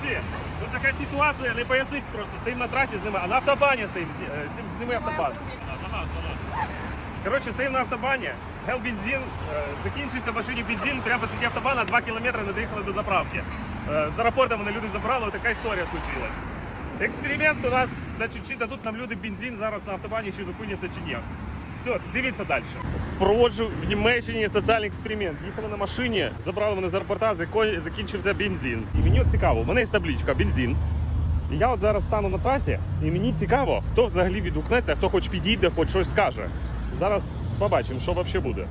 Друзі, тут така ситуація, не пояснити просто. Стоїмо на трасі з ними, а на автобані стоїмо, з- е, з- зніми автобан. Коротше, стоїмо на автобані, гел бензин, е, закінчився в машині бензин, прямо посреди автобана 2 кілометри не доїхали до заправки. Е, З аеропорту мене люди забрали, така історія случилась. Експеримент у нас, значить, чи дадуть нам люди бензин зараз на автобані, чи зупиняться, чи ні. Все, дивіться далі. Проводжу в Німеччині соціальний експеримент. Їхали на машині, забрали мене з аеропорта, закінчився бензин. І мені от цікаво, у мене є табличка бензин. І я от зараз стану на трасі, і мені цікаво, хто взагалі відгукнеться, хто хоч підійде, хоч щось скаже. Зараз побачимо, що взагалі буде.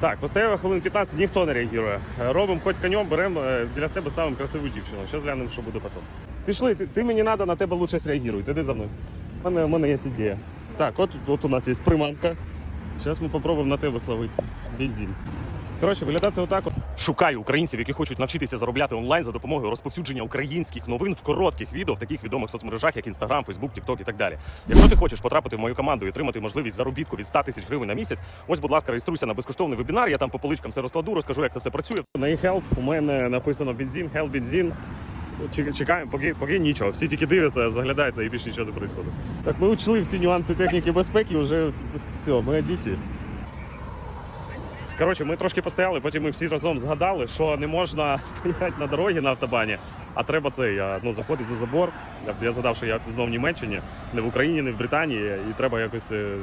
Так, постояв хвилин 15, ніхто не реагує. Робимо хоч конем, беремо е, для себе ставимо красиву дівчину. Зараз глянемо, що буде потім. Пішли, ти, ти мені треба, на тебе лучше среагуй. Іди за мною. У мене, у мене є ідея. Так, от, от у нас є приманка. Зараз ми спробуємо на тебе словити бензин. Коротше, виглядає це отак. Шукаю українців, які хочуть навчитися заробляти онлайн за допомогою розповсюдження українських новин в коротких відео в таких відомих соцмережах, як Instagram, Facebook, TikTok і так далі. Якщо ти хочеш потрапити в мою команду і отримати можливість заробітку від 100 тисяч гривень на місяць, ось, будь ласка, реєструйся на безкоштовний вебінар. Я там по поличкам все розкладу, розкажу, як це все працює. На e-help у мене написано бензин, help бензин. Чек- Чекаємо, поки, поки нічого. Всі тільки дивляться, заглядаються і більше нічого не відбувається. Так, ми учли всі нюанси техніки безпеки, вже все, ми діти. Коротше, ми трошки постояли, потім ми всі разом згадали, що не можна стояти на дорогі на автобані, а треба це я, ну, заходити за забор. Я, згадав, що я знову в Німеччині, не в Україні, не в Британії, і треба якось е,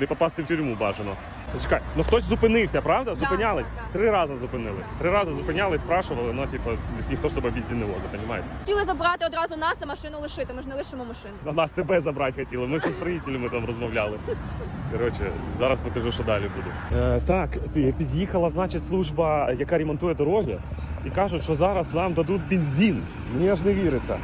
не попасти в тюрму бажано. Чекай, ну хтось зупинився, правда? Зупинялись? Три рази зупинились. Три рази зупинялись, спрашували, ну типу, ніхто собою бензин не возить, розумієте? Хотіли забрати одразу нас, а машину лишити. Ми ж не лишимо машину. На нас тебе забрати хотіли. Ми з строїтелями там розмовляли. Коротше, зараз покажу, що далі буде. Е, так, під'їхала, значить, служба, яка ремонтує дороги, і кажуть, що зараз нам дадуть бензин. Мені аж не віриться.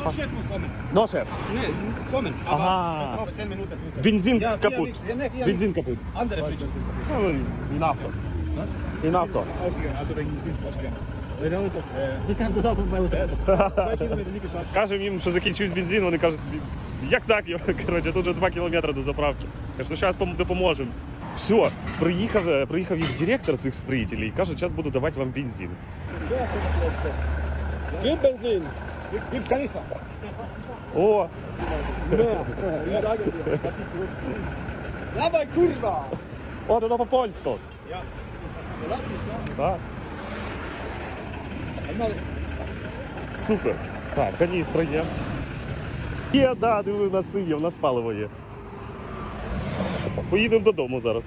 No, chef muss kommen. Ну, шеф, Nee, kommen. Aha. Aber ich brauche 10 Minuten. fünf бензин Ja, hier капут. nix. Ja, nee, hier Бензин nix. капут. Andere Bridge. Ну, і нафта. І нафта. Ausgegangen, also wegen Benzin ausgegangen. Da bei Zwei Kilometer nie geschafft. Кажемо їм, що закінчився бензин, вони кажуть, як так? Коротше, тут вже 2 кілометри до заправки. Кажуть, ну зараз допоможемо. Все, приїхав, е, приїхав їх директор цих строїтелів і каже, зараз буду давати вам бензин. Gib Benzin. Gib Kanister. О, gut. Dawaj, kurwa! о, це по-польську. Так, Погнали. Супер. Так, каністра є. Є, да, диви, у нас є, у нас паливо є. Поїдемо додому зараз.